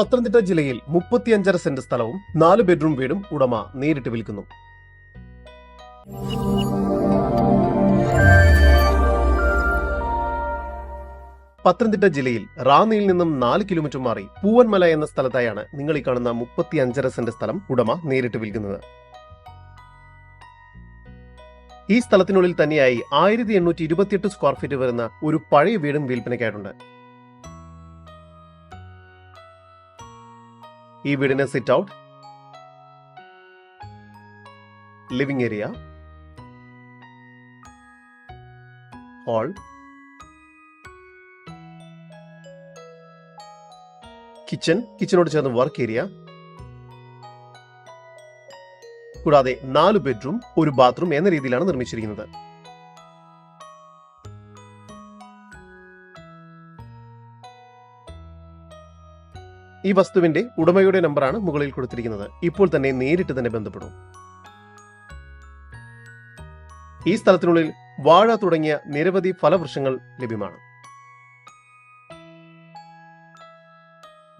പത്തനംതിട്ട ജില്ലയിൽ മുപ്പത്തിയഞ്ചര സെന്റ് സ്ഥലവും നാല് ബെഡ്റൂം വീടും ഉടമ നേരിട്ട് വിൽക്കുന്നു. പത്തനംതിട്ട ജില്ലയിൽ റാന്നിയിൽ നിന്നും നാല് കിലോമീറ്റർ മാറി പൂവൻമല എന്ന സ്ഥലത്തായാണ് നിങ്ങൾ ഈ കാണുന്ന മുപ്പത്തി അഞ്ചര സെന്റ് സ്ഥലം ഉടമ നേരിട്ട് വിൽക്കുന്നത്. ഈ സ്ഥലത്തിനുള്ളിൽ തന്നെയായി ആയിരത്തി എണ്ണൂറ്റി ഇരുപത്തിയെട്ട് സ്ക്വയർ ഫീറ്റ് വരുന്ന ഒരു പഴയ വീടും വിൽപ്പനയ്ക്കായിട്ടുണ്ട്. ഈ വീടിന് sit out living area hall kitchen കിച്ചനോട് ചേർന്ന് വർക്ക് ഏരിയ കൂടാതെ നാല് ബെഡ്റൂം ഒരു ബാത്റൂം എന്ന രീതിയിലാണ് നിർമ്മിച്ചിരിക്കുന്നത്. ഈ വസ്തുവിന്റെ ഉടമയുടെ നമ്പറാണ് മുകളിൽ കൊടുത്തിരിക്കുന്നത്. ഇപ്പോൾ തന്നെ നേരിട്ട് തന്നെ ബന്ധപ്പെടും. ഈ സ്ഥലത്തിനുള്ളിൽ വാഴ തുടങ്ങിയ നിരവധി ഫലവൃക്ഷങ്ങൾ ലഭ്യമാണ്.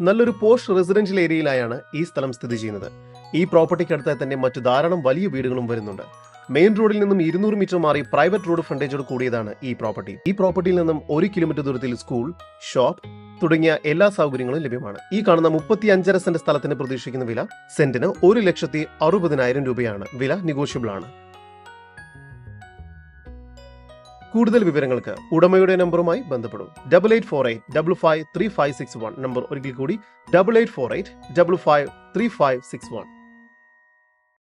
നല്ലൊരു പോഷ് റെസിഡൻഷ്യൽ ഏരിയയിലായാണ് ഈ സ്ഥലം സ്ഥിതി ചെയ്യുന്നത്. ഈ പ്രോപ്പർട്ടിക്ക് അടുത്തായി തന്നെ മറ്റു ധാരാളം വലിയ വീടുകളും വരുന്നുണ്ട്. മെയിൻ റോഡിൽ നിന്നും ഇരുന്നൂറ് മീറ്റർ മാറി പ്രൈവറ്റ് റോഡ് ഫ്രണ്ടേജോട് കൂടിയതാണ് ഈ പ്രോപ്പർട്ടി. ഈ പ്രോപ്പർട്ടിയിൽ നിന്നും ഒരു കിലോമീറ്റർ ദൂരത്തിൽ സ്കൂൾ ഷോപ്പ് തുടങ്ങിയ എല്ലാ സൗകര്യങ്ങളും ലഭ്യമാണ്. ഈ കാണുന്ന മുപ്പത്തി അഞ്ചര സെന്റ് സ്ഥലത്തിന് പ്രതീക്ഷിക്കുന്ന വില സെന്റിന് ഒരു ലക്ഷത്തി അറുപതിനായിരം രൂപയാണ്. വില നെഗോഷ്യബിൾ ആണ്. കൂടുതൽ വിവരങ്ങൾക്ക് ഉടമയുടെ നമ്പറുമായി ബന്ധപ്പെടും. Double eight four eight double five three five six one number ഒരിക്കൽ കൂടി double eight four eight double five three five six one